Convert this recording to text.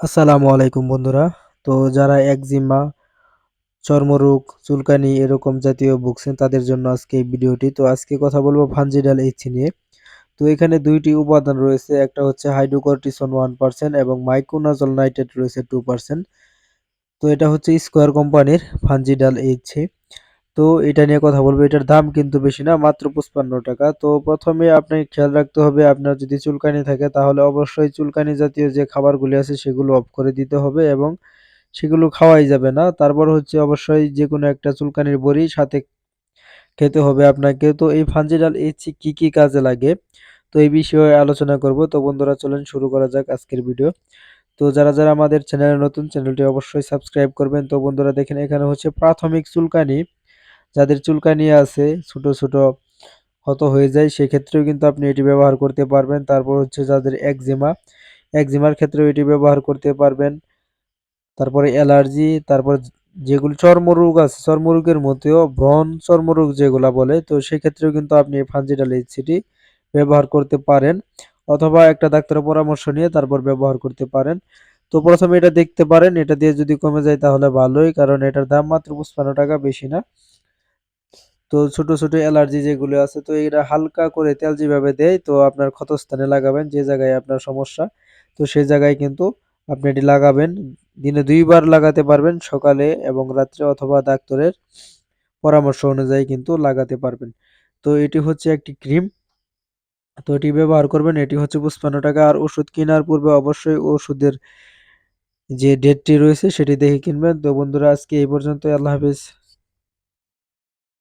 আসসালামু আলাইকুম বন্ধুরা। তো যারা একজিমা, চর্মরোগ, চুলকানি এরকম জাতীয় ভুগছেন, তাদের জন্য আজকে এই ভিডিওটি। তো আজকে কথা বলব ভানজিডাল এইচ নিয়ে। তো এখানে দুইটি উপাদান রয়েছে, একটা হচ্ছে হাইড্রোকর্টিসন ওয়ান পার্সেন্ট এবং মাইক্রোনাজল নাইট্রেট রয়েছে টু পার্সেন্ট। তো এটা হচ্ছে স্কোয়ার কোম্পানির ভানজিডাল এইচ তো এটা নিয়ে কথা বলব। এটার দাম কিন্তু বেশি না, মাত্র পঁচপান্ন টাকা। তো প্রথমে আপনাকে খেয়াল রাখতে হবে, আপনার যদি চুলকানি থাকে তাহলে অবশ্যই চুলকানি জাতীয় যে খাবারগুলি আছে সেগুলো অফ করে দিতে হবে এবং সেগুলো খাওয়াই যাবে না। তারপর হচ্ছে অবশ্যই যে কোনো একটা চুলকানির বড়ি সাথে খেতে হবে আপনাকে। তো এই ফানজিডাল এইচ কি কি কাজে লাগে? তো এই বিষয়ে আলোচনা করব। তো বন্ধুরা, চলেন শুরু করা যাক আজকের ভিডিও। তো যারা যারা আমাদের চ্যানেলে নতুন, চ্যানেলটি অবশ্যই সাবস্ক্রাইব করবেন। তো বন্ধুরা, দেখেন এখানে হচ্ছে প্রাথমিক চুলকানি যাদের চুলকানি আছে, ছোট ছোট ক্ষত হয়ে যায়, সেক্ষেত্রেও কিন্তু আপনি এটি ব্যবহার করতে পারবেন। তারপর হচ্ছে যাদের একজিমা, একজিমার ক্ষেত্রেও এটি ব্যবহার করতে পারবেন। তারপরে অ্যালার্জি, তারপর যেগুলো চর্মরোগ আছে, চর্মরোগের মধ্যেও ব্রণ চর্মরোগ যেগুলা বলে, তো সেক্ষেত্রেও কিন্তু আপনি এই ফানজিডাল এইচসিটি ব্যবহার করতে পারেন অথবা একটা ডাক্তারের পরামর্শ নিয়ে তারপর ব্যবহার করতে পারেন। তো প্রথমে এটা দেখতে পারেন, এটা দিয়ে যদি কমে যায় তাহলে ভালোই, কারণ এটার দাম মাত্র পঁচপান্ন টাকা, বেশি না। তো ছোট ছোট অ্যালার্জি যেগুলো আছে, তো এটা হালকা করে তেল যেভাবে দেয়, তো আপনার ক্ষতস্থানে লাগাবেন যে জায়গায় আপনার সমস্যা। তো সেই জায়গায় কিন্তু আপনি এটি লাগাবেন। দিনে দুইবার লাগাতে পারবেন সকালে এবং রাত্রে অথবা ডাক্তারের পরামর্শ অনুযায়ী কিন্তু লাগাতে পারবেন। তো এটি হচ্ছে একটি ক্রিম। তো এটি ব্যবহার করবেন, এটি হচ্ছে পঁচপান্ন টাকা। আর ওষুধ কেনার পূর্বে অবশ্যই ওষুধের যে ডেটটি রয়েছে, সেটি দেখে কিনবেন। তো বন্ধুরা, আজকে এই পর্যন্ত আল্লাহ হাফিজ।